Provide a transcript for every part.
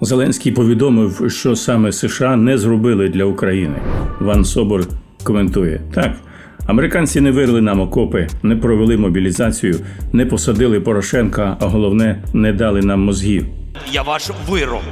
Зеленський повідомив, що саме США не зробили для України. Ван Собор коментує: так, американці не вирили нам окопи, не провели мобілізацію, не посадили Порошенка, а головне, не дали нам мозгів. Я ваш вирок.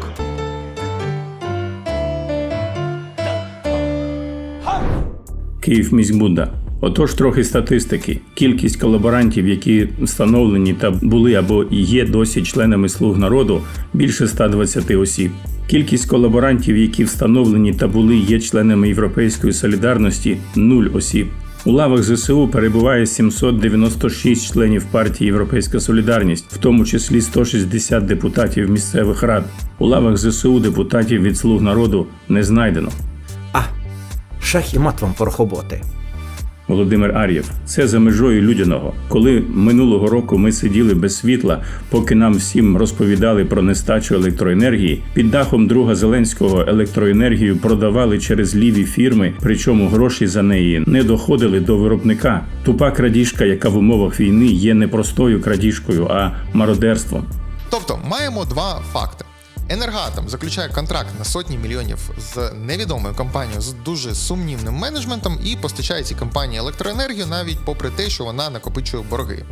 Київ міськбуда. Отож, трохи статистики. Кількість колаборантів, які встановлені та були або є досі членами слуг народу, більше 120 осіб. Кількість колаборантів, які встановлені та були є членами Європейської солідарності 0 осіб. У лавах ЗСУ перебуває 796 членів партії Європейська Солідарність, в тому числі 160 депутатів місцевих рад. У лавах ЗСУ депутатів від слуг народу не знайдено. Шах і мат вам порохоботи. Володимир Ар'єв, це за межою людяного. Коли минулого року ми сиділи без світла, поки нам всім розповідали про нестачу електроенергії, під дахом друга Зеленського електроенергію продавали через ліві фірми, причому гроші за неї не доходили до виробника. Тупа крадіжка, яка в умовах війни є не простою крадіжкою, а мародерством. Тобто маємо два факти. Енергатом заключає контракт на сотні мільйонів з невідомою компанією з дуже сумнівним менеджментом і постачає цій компанії електроенергію навіть попри те, що вона накопичує борги.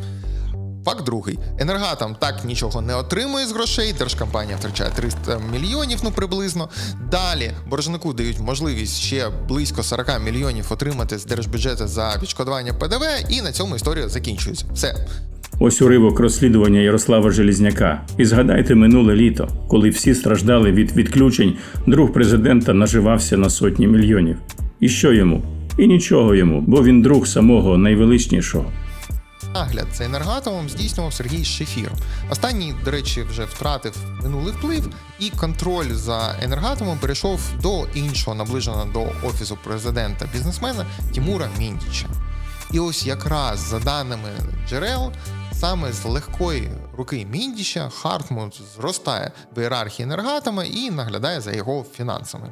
Факт другий: енергатом так нічого не отримує з грошей. Держкомпанія втрачає 300 мільйонів, ну приблизно. Далі боржнику дають можливість ще близько 40 мільйонів отримати з держбюджету за відшкодування ПДВ, і на цьому історія закінчується. Все. Ось уривок розслідування Ярослава Желізняка. І згадайте минуле літо, коли всі страждали від відключень, друг президента наживався на сотні мільйонів. І що йому? І нічого йому, бо він друг самого найвеличнішого. Нагляд за енергатомом здійснював Сергій Шефір. Останній, до речі, вже втратив минулий вплив, і контроль за енергатомом перейшов до іншого наближеного до офісу президента бізнесмена Тімура Міндіча. І ось якраз за даними джерел, саме з легкої руки Міндіща Хартмут зростає в ієрархії енергатами і наглядає за його фінансами.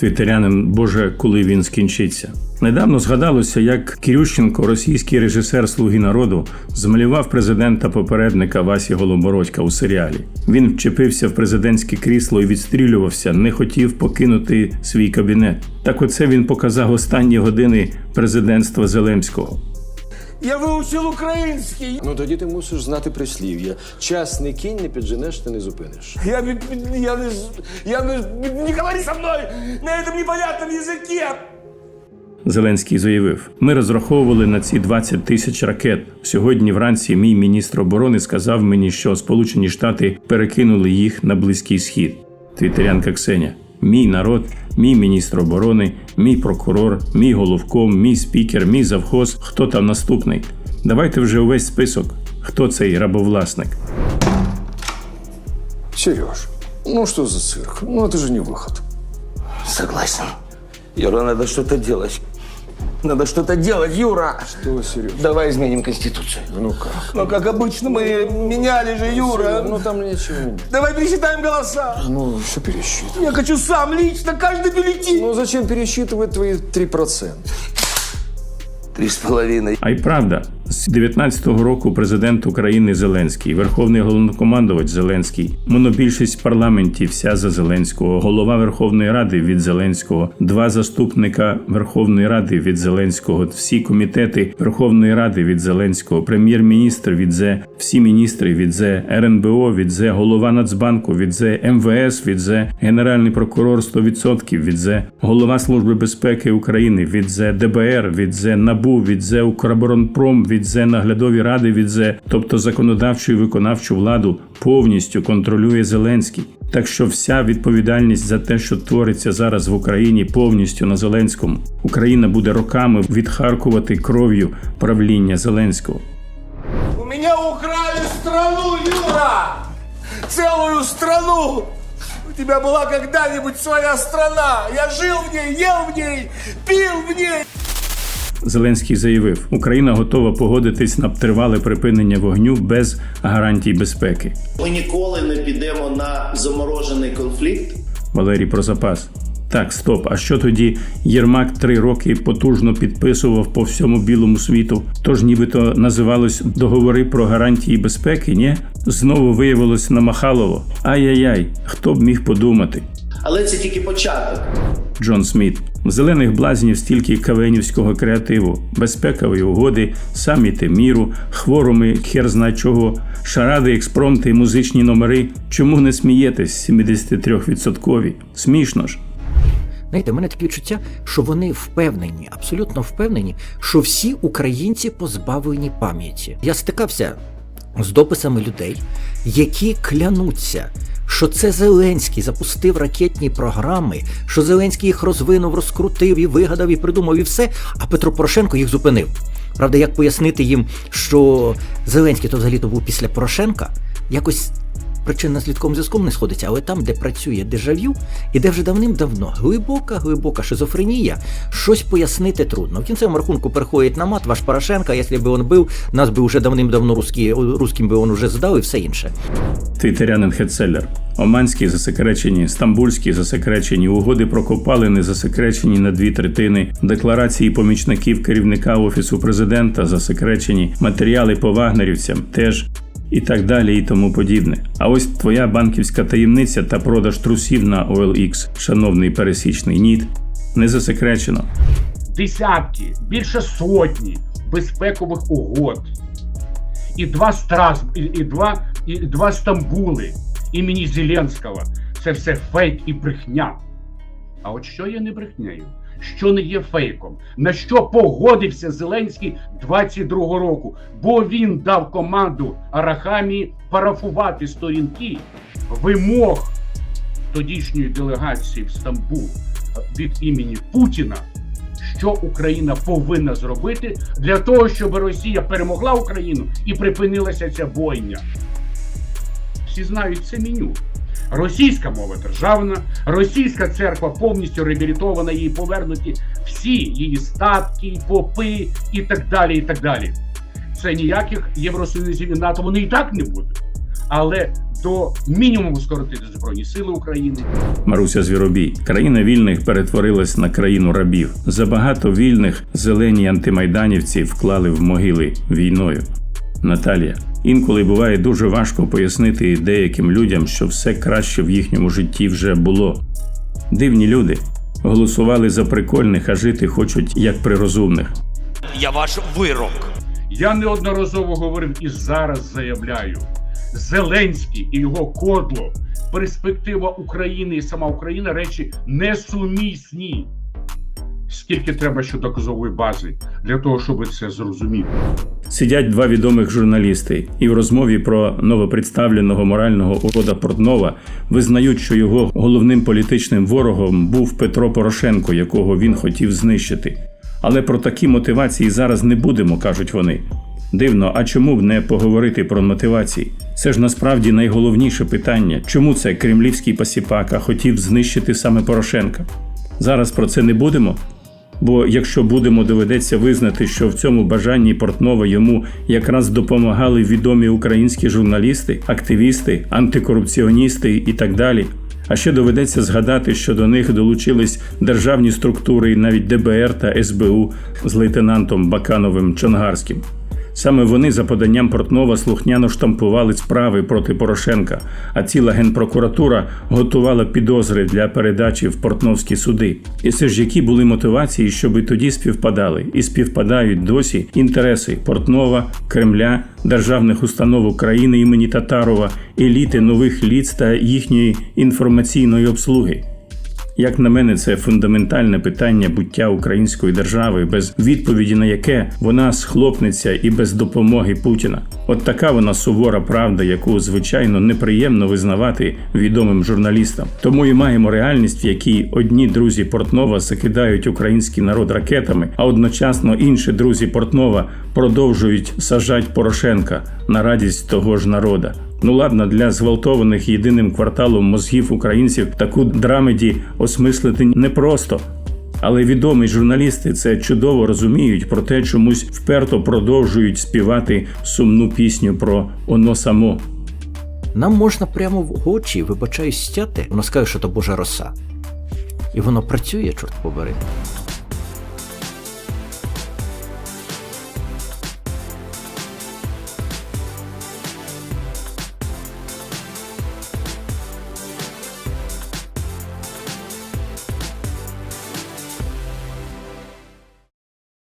Твітерянин, Боже, коли він скінчиться. Недавно згадалося, як Кирющенко, російський режисер Слуги народу, змалював президента попередника Васі Голобородька у серіалі. Він вчепився в президентське крісло і відстрілювався, не хотів покинути свій кабінет. Так оце він показав останні години президентства Зеленського. Я вивчив український. Ну тоді ти мусиш знати прислів'я. Час не кінь, не підженеш, ти не зупиниш. Я, від, від- я не... з- Я не... Не говори со мною на этом непонятном языке. Зеленський заявив: ми розраховували на ці 20 тисяч ракет. Сьогодні вранці мій міністр оборони сказав мені, що Сполучені Штати перекинули їх на близький схід. Твітерянка Ксеня. Мій народ, мій міністр оборони, мій прокурор, мій головком, мій спікер, мій завхоз. Хто там наступний? Давайте вже увесь список. Хто цей рабовласник? Сереж, ну что за цирк? Ну это же не выход. Согласен. Юра, надо что-то делать. Надо что-то делать, Юра. Что, Сереж? Давай изменим Конституцию. Ну как? Ну, как обычно, мы меняли же, Юра. Ну там нечего менять. Давай пересчитаем голоса. Ну, что пересчитывать? Я хочу сам, лично, каждый бюллетень. Ну зачем пересчитывать твои 3%? Три с половиной. А й правда, з 19-го року президент України Зеленський, Верховний головнокомандувач Зеленський, монобільшість в парламенті вся за Зеленського, голова Верховної Ради від Зеленського, два заступника Верховної Ради від Зеленського, всі комітети Верховної Ради від Зеленського, прем'єр-міністр від зе, всі міністри від зе, РНБО від зе, голова Нацбанку від зе, МВС від зе, генеральний прокурор 100% від зе, голова Служби безпеки України від зе, ДБР від зе, НАБУ від зе, Укроборонпром від зе, наглядові ради від зе, тобто законодавчу і виконавчу владу повністю контролює Зеленський. Так що вся відповідальність за те, що твориться зараз в Україні, повністю на Зеленському. Україна буде роками відхаркувати кров'ю правління Зеленського. У меня украли страну, Юра. Целую страну. У тебя была когда-нибудь своя страна. Я жил в ней, ел в ней, пил в ней. Зеленський заявив, Україна готова погодитись на тривале припинення вогню без гарантій безпеки. Ми ніколи не підемо на заморожений конфлікт. Валерій Прозапас. Так, стоп. А що тоді Єрмак три роки потужно підписував по всьому білому світу? Тож нібито називалось договори про гарантії безпеки, ні? Знову виявилось намахалово. Ай-яй-яй, хто б міг подумати? Але це тільки початок. Джон Сміт. Зелених блазнів стільки кавенівського креативу, безпекові угоди, саміти міру, хвороми, хер зна чого, шаради, експромти, музичні номери. Чому не смієтесь 73%? Смішно ж. Знаєте, в мене таке відчуття, що вони впевнені, абсолютно впевнені, що всі українці позбавлені пам'яті. Я стикався з дописами людей, які клянуться, що це Зеленський запустив ракетні програми, що Зеленський їх розвинув, розкрутив і вигадав, і придумав, і все, а Петро Порошенко їх зупинив. Правда, як пояснити їм, що Зеленський то взагалі то був після Порошенка, якось причинно слідком зв'язком не сходиться, але там, де працює дежавю, і де вже давним-давно глибока, глибока шизофренія, щось пояснити трудно. В кінцевому рахунку переходить на мат ваш Порошенко, якщо б він був, нас би вже давним-давно русські, русським би він вже здав і все інше. Твіттерянин Хетцеллер. Оманські засекречені, стамбульські засекречені, угоди про копалини засекречені на дві третини, декларації помічників керівника офісу президента засекречені, матеріали по вагнерівцям теж. І так далі, і тому подібне. А ось твоя банківська таємниця та продаж трусів на OLX, шановний пересічний НІД, не засекречено. десятки, більше сотні безпекових угод. І два Страс, і два, і два Стамбули імені Зеленського. Це все фейк і брехня. А от що є не брехнею? Що не є фейком? На що погодився Зеленський 22-го року? Бо він дав команду Арахамії парафувати сторінки вимог тодішньої делегації в Стамбул від імені Путіна що Україна повинна зробити для того, щоб Росія перемогла Україну і припинилася ця бойня. Всі знають це меню. Російська мова державна, російська церква повністю реабілітована, їй повернуті всі її статки, попи і так далі. і так далі. Це ніяких Євросоюзів і НАТО вони і так не будуть. Але до мінімуму скоротити Збройні Сили України, Маруся Звіробій. Країна вільних перетворилась на країну рабів. Забагато вільних зелені антимайданівці вклали в могили війною. Наталія. Інколи буває дуже важко пояснити деяким людям, що все краще в їхньому житті вже було. Дивні люди голосували за прикольних, а жити хочуть як при розумних. Я ваш вирок. Я неодноразово говорив і зараз заявляю: Зеленський і його кодло, перспектива України і сама Україна речі несумісні. Скільки треба ще доказової бази для того, щоб це зрозуміти? Сидять два відомих журналісти, і в розмові про новопредставленого морального урода Портнова визнають, що його головним політичним ворогом був Петро Порошенко, якого він хотів знищити. Але про такі мотивації зараз не будемо, кажуть вони. Дивно, а чому б не поговорити про мотивації? Це ж насправді найголовніше питання, чому це кремлівський пасіпака хотів знищити саме Порошенка? Зараз про це не будемо. Бо якщо будемо, доведеться визнати, що в цьому бажанні Портнова йому якраз допомагали відомі українські журналісти, активісти, антикорупціоністи і так далі. А ще доведеться згадати, що до них долучились державні структури, навіть ДБР та СБУ з лейтенантом Бакановим Чонгарським. Саме вони за поданням Портнова слухняно штампували справи проти Порошенка, а ціла генпрокуратура готувала підозри для передачі в портновські суди. І це ж які були мотивації, щоб і тоді співпадали, і співпадають досі інтереси Портнова, Кремля, державних установ України імені Татарова, еліти нових ліц та їхньої інформаційної обслуги. Як на мене, це фундаментальне питання буття української держави, без відповіді на яке вона схлопнеться і без допомоги Путіна. От така вона сувора правда, яку звичайно неприємно визнавати відомим журналістам. Тому і маємо реальність, в якій одні друзі Портнова закидають український народ ракетами, а одночасно інші друзі Портнова продовжують сажать Порошенка на радість того ж народа. Ну ладно, для зґвалтованих єдиним кварталом мозгів українців таку драмеді осмислити непросто. Але відомі журналісти це чудово розуміють, проте чомусь вперто продовжують співати сумну пісню про оно само. Нам можна прямо в очі, вибачаюсь, стяти, воно скаже, що то Божа роса. І воно працює, чорт побери.